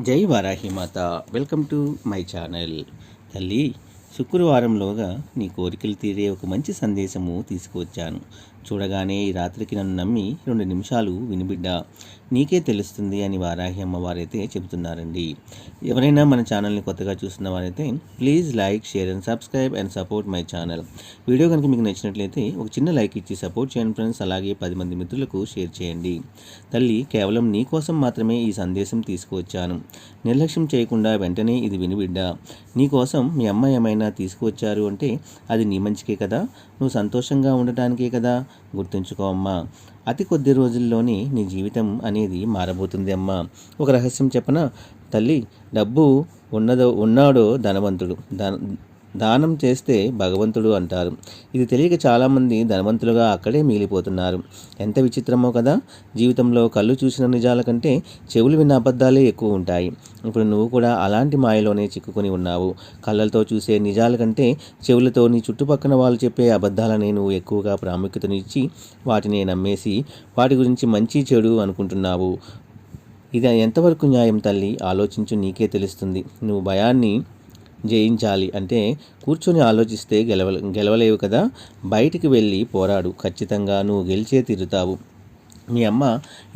జై Varahimata welcome to my channel. తల్లి శుక్రవారంలోగా నీ కోరికలు తీరే ఒక మంచి సందేశము తీసుకువచ్చాను. చూడగానే ఈ రాత్రికి నన్ను నమ్మి రెండు నిమిషాలు వినిబిడ్డ. నీకే తెలుస్తుంది అని వారాహి అమ్మవారైతే చెబుతున్నారండి. ఎవరైనా మన ఛానల్ని కొత్తగా చూస్తున్న వారైతే please like share and subscribe and support my channel. Video కనుక మీకు నచ్చినట్లయితే ఒక చిన్న లైక్ ఇచ్చి సపోర్ట్ చేయండి ఫ్రెండ్స్. అలాగే పది మంది మిత్రులకు షేర్ చేయండి. తల్లి కేవలం నీ కోసం మాత్రమే ఈ సందేశం తీసుకువచ్చాను. నిర్లక్ష్యం చేయకుండా వెంటనే ఇది వినిబిడ్డ. నీ కోసం మీ అమ్మ ఏమైనా తీసుకువచ్చారు అంటే అది నీ మంచికే కదా. నువ్వు సంతోషంగా ఉండటానికే కదా? గుర్తుంచుకో అమ్మా. అతి కొద్ది రోజుల్లోనే నీ జీవితం అనేది మారబోతుంది అమ్మా. ఒక రహస్యం చెప్పన? తల్లి డబ్బు ఉన్నదో ఉన్నాడో ధనవంతుడు. ధన దానం చేస్తే భగవంతుడు అంటారు. ఇది తెలియక చాలామంది ధనవంతులుగా అక్కడే మిగిలిపోతున్నారు. ఎంత విచిత్రమో కదా? జీవితంలో కళ్ళు చూసిన నిజాల కంటే చెవులు విన్న అబద్ధాలే ఎక్కువ ఉంటాయి. ఇప్పుడు నువ్వు కూడా అలాంటి మాయలోనే చిక్కుకొని ఉన్నావు. కళ్ళతో చూసే నిజాల కంటే చెవులతో నీ చుట్టుపక్కల వాళ్ళు చెప్పే అబద్ధాలనే నువ్వు ఎక్కువగా ప్రాముఖ్యతనిచ్చి వాటిని నమ్మేసి వాటి గురించి మంచి చెడు అనుకుంటున్నావు. ఇది ఎంతవరకు న్యాయం తల్లి? ఆలోచించు నీకే తెలుస్తుంది. నువ్వు భయాన్ని జయించాలి. అంటే కూర్చొని ఆలోచిస్తే గెలవ గెలవలేవు కదా? బయటికి వెళ్ళి పోరాడు. ఖచ్చితంగా నువ్వు గెలిచే తీరుతావు. మీ అమ్మ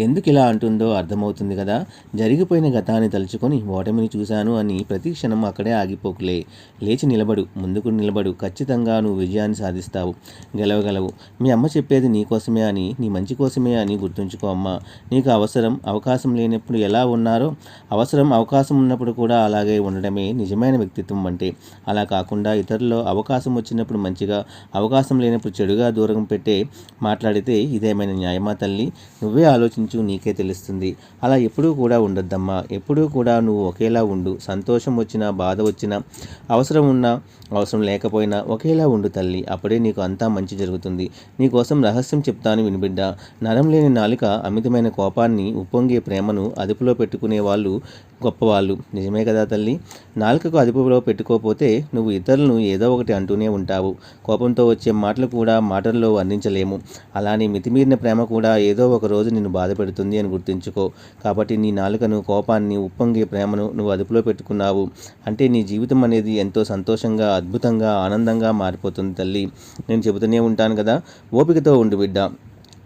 ఎందుకు ఇలా అంటుందో అర్థమవుతుంది కదా. జరిగిపోయిన గతాన్ని తలుచుకొని ఓటమిని చూశాను అని ప్రతి క్షణం అక్కడే ఆగిపోకులే. లేచి నిలబడు ముందుకు నిలబడు ఖచ్చితంగా నువ్వు విజయాన్ని సాధిస్తావు. గెలవగలవు మీ అమ్మ చెప్పేది నీ కోసమే అని నీ మంచి కోసమే అని గుర్తుంచుకో అమ్మ. నీకు అవసరం అవకాశం లేనప్పుడు ఎలా ఉన్నారో అవసరం అవకాశం ఉన్నప్పుడు కూడా అలాగే ఉండడమే నిజమైన వ్యక్తిత్వం అంటే. అలా కాకుండా ఇతరుల్లో అవకాశం వచ్చినప్పుడు మంచిగా అవకాశం లేనప్పుడు చెడుగా దూరం పెట్టే మాట్లాడితే ఇదేమైనా న్యాయమా తల్లి? నువ్వే ఆలోచించు నీకే తెలుస్తుంది. అలా ఎప్పుడూ కూడా ఉండొద్దమ్మా. ఎప్పుడూ కూడా నువ్వు ఒకేలా ఉండు. సంతోషం వచ్చినా బాధ వచ్చినా అవసరం ఉన్నా అవసరం లేకపోయినా ఒకేలా ఉండు తల్లి. అప్పుడే నీకు అంతా మంచి జరుగుతుంది. నీకోసం రహస్యం చెప్తాను వినిబిడ్డ. నరం లేని నాలిక అమితమైన కోపాన్ని ఉప్పొంగే ప్రేమను అదుపులో పెట్టుకునే వాళ్ళు గొప్పవాళ్ళు. నిజమే కదా తల్లి? నాలుకకు అదుపులో పెట్టుకోపోతే నువ్వు ఇతరులను ఏదో ఒకటి అంటూనే ఉంటావు. కోపంతో వచ్చే మాటలు కూడా మాటల్లో వర్ణించలేము. అలానే మితిమీరిన ప్రేమ కూడా ఏదో ఒక రోజు నిన్ను బాధ పెడుతుంది అని గుర్తుంచుకో. కాబట్టి నీ నాలుకను కోపాన్ని ఉప్పొంగే ప్రేమను నువ్వు అదుపులో పెట్టుకున్నావు. అంటే నీ జీవితం అనేది ఎంతో సంతోషంగా అద్భుతంగా ఆనందంగా మారిపోతుంది తల్లి. నేను చెబుతూనే ఉంటాను కదా. ఓపికతో ఉండు బిడ్డ.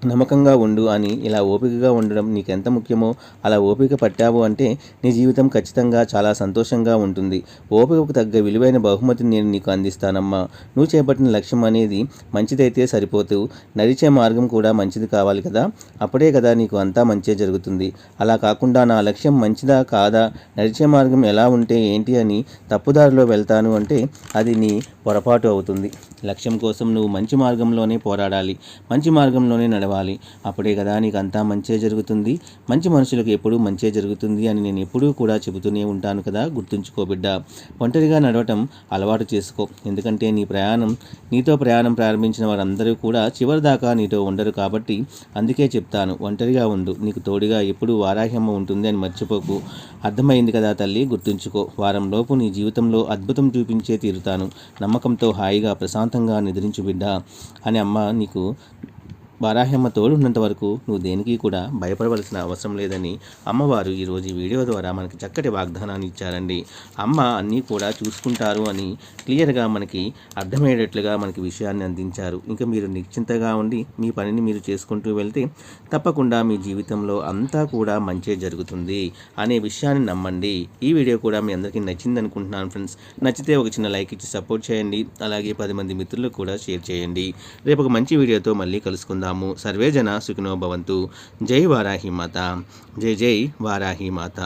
నమ్మకంగా ఉండు అని ఇలా ఓపికగా ఉండడం నీకు ఎంత ముఖ్యమో అలా ఓపిక పట్టావు అంటే నీ జీవితం ఖచ్చితంగా చాలా సంతోషంగా ఉంటుంది. ఓపికకు తగ్గ విలువైన బహుమతిని నేను నీకు అందిస్తానమ్మా. నువ్వు చేపట్టిన లక్ష్యం అనేది మంచిదైతే సరిపోతూ నడిచే మార్గం కూడా మంచిది కావాలి కదా? అప్పుడే కదా నీకు అంతా మంచే జరుగుతుంది. అలా కాకుండా నా లక్ష్యం మంచిదా కాదా? నడిచే మార్గం ఎలా ఉంటే ఏంటి అని తప్పుదారిలో వెళ్తాను అంటే అది నీ పొరపాటు అవుతుంది. లక్ష్యం కోసం నువ్వు మంచి మార్గంలోనే పోరాడాలి. మంచి మార్గంలోనే నడవాలి. అప్పుడే కదా నీకు అంతా మంచే జరుగుతుంది. మంచి మనుషులకు ఎప్పుడూ మంచే జరుగుతుంది అని నేను ఎప్పుడూ కూడా చెబుతూనే ఉంటాను కదా గుర్తుంచుకో బిడ్డ. ఒంటరిగా నడవటం అలవాటు చేసుకో. ఎందుకంటే నీ ప్రయాణం నీతో ప్రయాణం ప్రారంభించిన వారందరూ కూడా చివరి దాకా నీతో ఉండరు కాబట్టి అందుకే చెప్తాను ఒంటరిగా ఉండు. నీకు తోడుగా ఎప్పుడూ వారాహ్యమ్మ ఉంటుంది అని మర్చిపోకు. అర్థమైంది కదా తల్లి గుర్తుంచుకో. వారం లోపు నీ జీవితంలో అద్భుతం చూపించే తీరుతాను. నమ్మకంతో హాయిగా ప్రశాంతంగా నిద్రించు బిడ్డ. అని అమ్మ నీకు వారాహ్యమ్మ తోడున్నంత వరకు నువ్వు దేనికి కూడా భయపడవలసిన అవసరం లేదని అమ్మవారు ఈరోజు ఈ వీడియో ద్వారా మనకి చక్కటి వాగ్దానాన్ని ఇచ్చారండి. అమ్మ అన్నీ కూడా చూసుకుంటారు అని క్లియర్గా మనకి అర్థమయ్యేటట్లుగా మనకి విషయాన్ని అందించారు. ఇంకా మీరు నిశ్చింతగా ఉండి మీ పనిని మీరు చేసుకుంటూ వెళ్తే తప్పకుండా మీ జీవితంలో అంతా కూడా మంచే జరుగుతుంది అనే విషయాన్ని నమ్మండి. ఈ వీడియో కూడా మీ అందరికీ నచ్చింది అనుకుంటున్నాను ఫ్రెండ్స్. నచ్చితే ఒక చిన్న లైక్ ఇచ్చి సపోర్ట్ చేయండి. అలాగే పది మంది మిత్రులకు కూడా షేర్ చేయండి. రేపు ఒక మంచి వీడియోతో మళ్ళీ కలుసుకుందాం. కలుసుకుందాము సర్వే జన సుఖినో భవంతు. జై వారాహి మాత. జై జై వారాహి మాత.